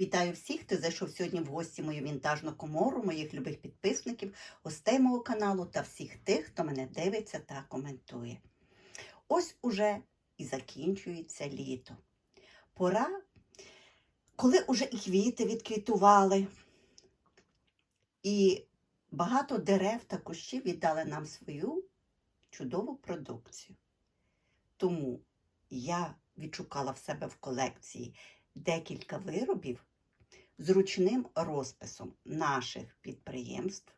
Вітаю всіх, хто зайшов сьогодні в гості мою вінтажну комору, моїх любих підписників, гостей мого каналу та всіх тих, хто мене дивиться та коментує. Ось уже і закінчується літо. Пора, коли уже і квіти відквітували, і багато дерев та кущів віддали нам свою чудову продукцію. Тому я відшукала в себе в колекції декілька виробів з ручним розписом наших підприємств,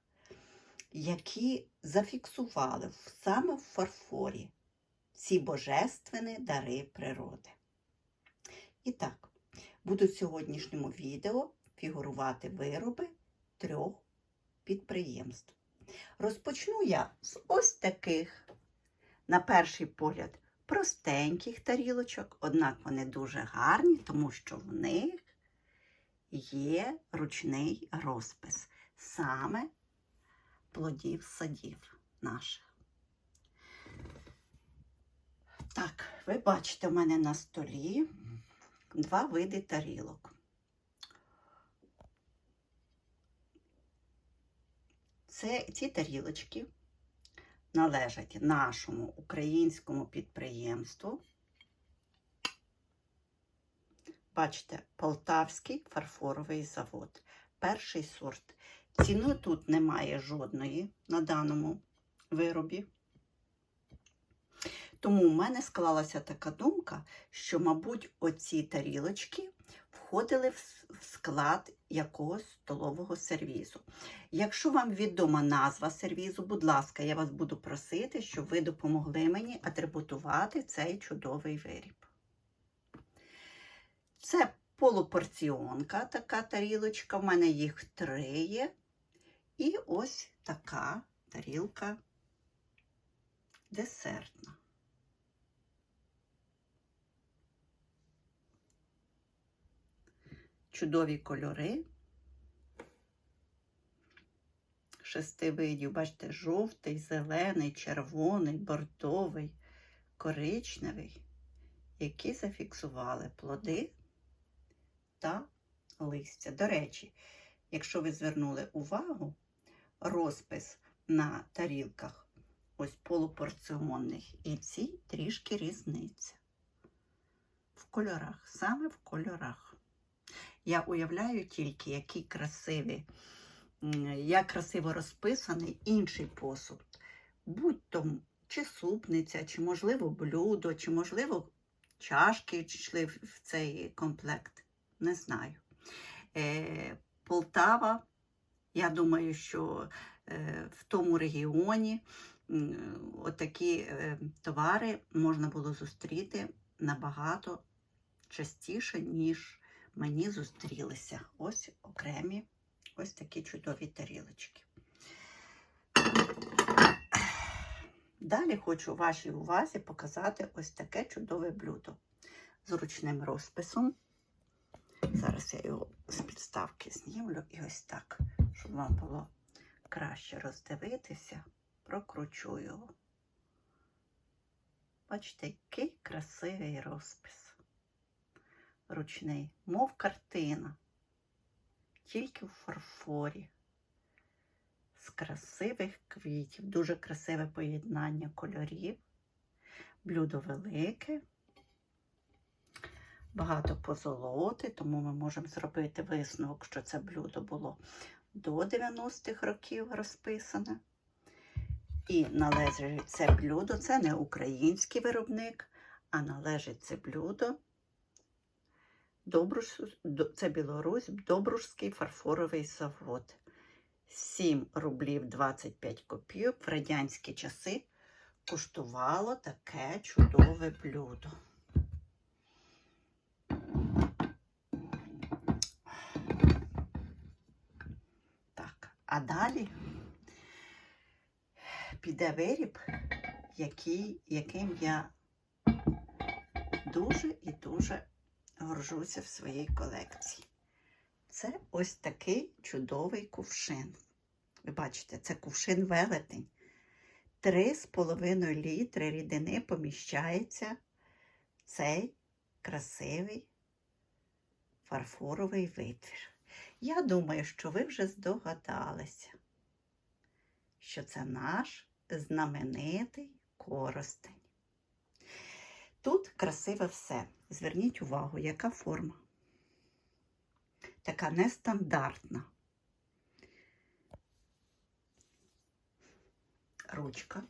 які зафіксували саме в фарфорі ці божественні дари природи. І так, будуть в сьогоднішньому відео фігурувати вироби трьох підприємств. Розпочну я з ось таких, на перший погляд, простеньких тарілочок, однак вони дуже гарні, тому що в них є ручний розпис саме плодів садів наших. Так, ви бачите, у мене на столі два види тарілок. Це ці тарілочки належать нашому українському підприємству. Бачите, Полтавський фарфоровий завод. Перший сорт. Ціни тут немає жодної на даному виробі. Тому в мене склалася така думка, що, мабуть, оці тарілочки входили в склад якогось столового сервізу. Якщо вам відома назва сервізу, будь ласка, я вас буду просити, щоб ви допомогли мені атрибутувати цей чудовий виріб. Це полупорціонка, така тарілочка. В мене їх три є. І ось така тарілка десертна. Чудові кольори. Шести видів, бачите, жовтий, зелений, червоний, бордовий, коричневий, які зафіксували плоди та листя. До речі, якщо ви звернули увагу, розпис на тарілках ось полупорціонних і ці трішки різниця. В кольорах, саме в кольорах. Я уявляю тільки, які красиві, як красиво розписаний інший посуд. Будь то чи супниця, чи, можливо, блюдо, чи, можливо, чашки йшли в цей комплект. Не знаю. Е, Полтава, я думаю, що е, в тому регіоні м, отакі е, товари можна було зустріти набагато частіше, ніж мені зустрілися. Ось окремі, ось такі чудові тарілочки. Далі хочу вашій увазі показати ось таке чудове блюдо з ручним розписом. Зараз я його з підставки знімлю і ось так, щоб вам було краще роздивитися, прокручу його. Бачите, який красивий розпис. Ручний, мов картина, тільки в фарфорі, з красивих квітів, дуже красиве поєднання кольорів, блюдо велике, багато позолоти, тому ми можемо зробити висновок, що це блюдо було до 90-х років розписане. І належить це блюдо, це не український виробник, а належить це блюдо Добруш, це Білорусь, Добружський фарфоровий завод. 7 рублів 25 копійок в радянські часи коштувало таке чудове блюдо. Так, а далі піде виріб, який, яким я дуже і дуже горжуся в своїй колекції. Це ось такий чудовий кувшин. Ви бачите, це кувшин велетень. Три з половиною літри рідини поміщається цей красивий фарфоровий витвір. Я думаю, що ви вже здогадалися, що це наш знаменитий коростень. Тут красиве все. Зверніть увагу, яка форма. Така нестандартна. Ручка.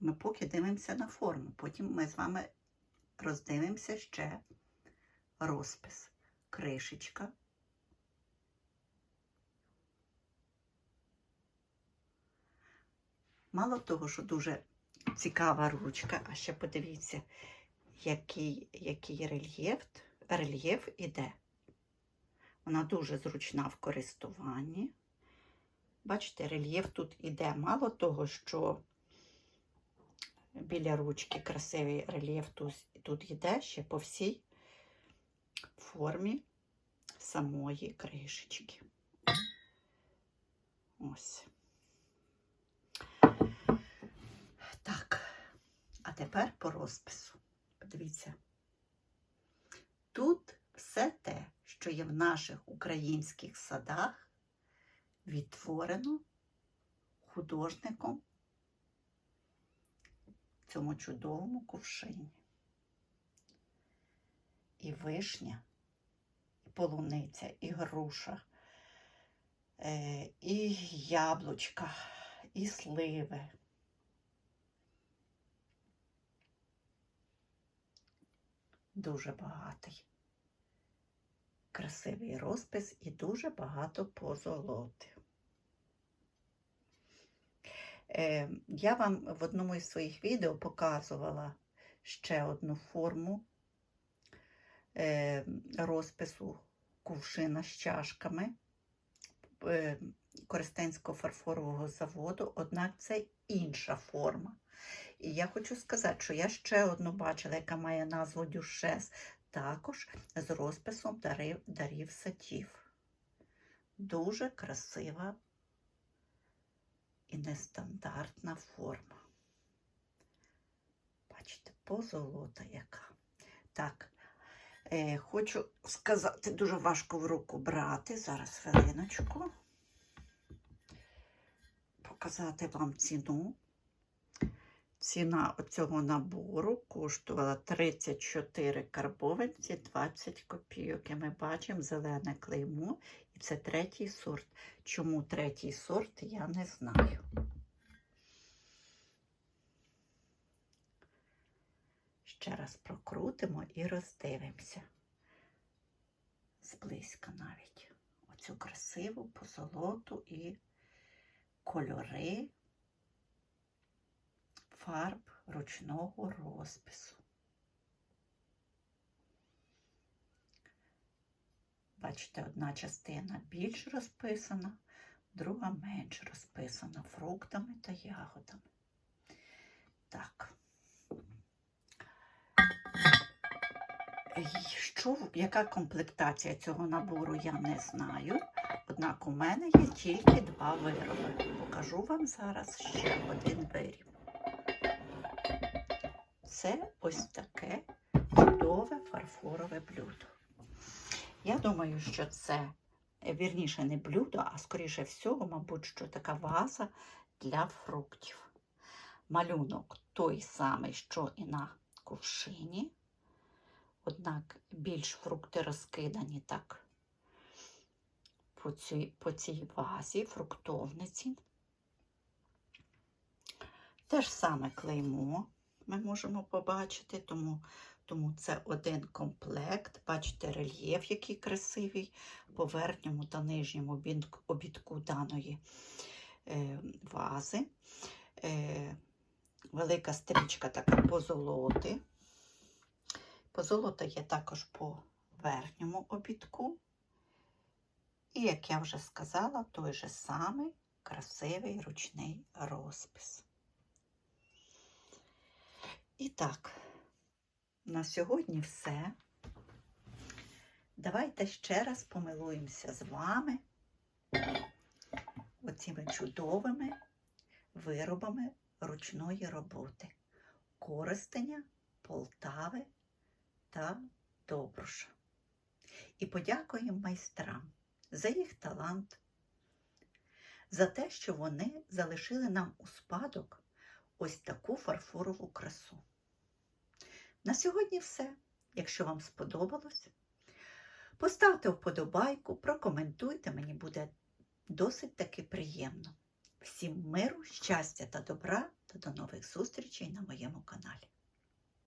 Ми поки дивимося на форму, потім ми з вами роздивимося ще розпис. Кришечка. Мало того, що дуже цікава ручка, а ще подивіться, який, який рельєф, рельєф іде. Вона дуже зручна в користуванні. Бачите, рельєф тут іде. Мало того, що біля ручки красивий рельєф тут, тут йде ще по всій формі самої кришечки. Ось. Так, а тепер по розпису. Подивіться. Тут все те, що є в наших українських садах, відтворено художником в цьому чудовому кувшині. І вишня, і полуниця, і груша, е, і яблучка, і сливи. Дуже багатий. Красивий розпис і дуже багато позолоти. Е, я вам в одному із своїх відео показувала ще одну форму розпису кувшина з чашками е, Коростенського фарфорового заводу, однак це інша форма. І я хочу сказати, що я ще одну бачила, яка має назву Дюшес, також з розписом дарів, дарів сатів. Дуже красива і нестандартна форма. Бачите, позолота яка. Так, е, хочу сказати, дуже важко в руку брати. Зараз хвилиночку. Показати вам ціну. Ціна цього набору коштувала 34 карбованці 20 копійок. І ми бачимо зелене клеймо, і це третій сорт. Чому третій сорт, я не знаю. Ще раз прокрутимо і роздивимося. Зблизька навіть оцю красиву позолоту і кольори фарб ручного розпису. Бачите, одна частина більш розписана, друга менш розписана фруктами та ягодами. Так. Що, яка комплектація цього набору, я не знаю. Однак у мене є тільки два вироби. Покажу вам зараз ще один виріб. Це ось таке чудове фарфорове блюдо. Я думаю, що це вірніше не блюдо, а скоріше всього, мабуть, що така ваза для фруктів. Малюнок той самий, що і на кувшині, однак більш фрукти розкидані так по цій, по цій вазі, фруктовниці. Те ж саме клеймо ми можемо побачити, тому тому це один комплект. Бачите, рельєф, який красивий по верхньому та нижньому обідку даної е, вази. Е, Велика стрічка така позолоти. Позолота є також по верхньому обідку. І, як я вже сказала, той же самий красивий ручний розпис. І так, на сьогодні все. Давайте ще раз помилуємося з вами оціми чудовими виробами ручної роботи, користення Полтави та Довбруша. І подякуємо майстрам за їх талант, за те, що вони залишили нам у спадок ось таку фарфорову красу. На сьогодні все. Якщо вам сподобалось, поставте вподобайку, прокоментуйте, мені буде досить таки приємно. Всім миру, щастя та добра та до нових зустрічей на моєму каналі.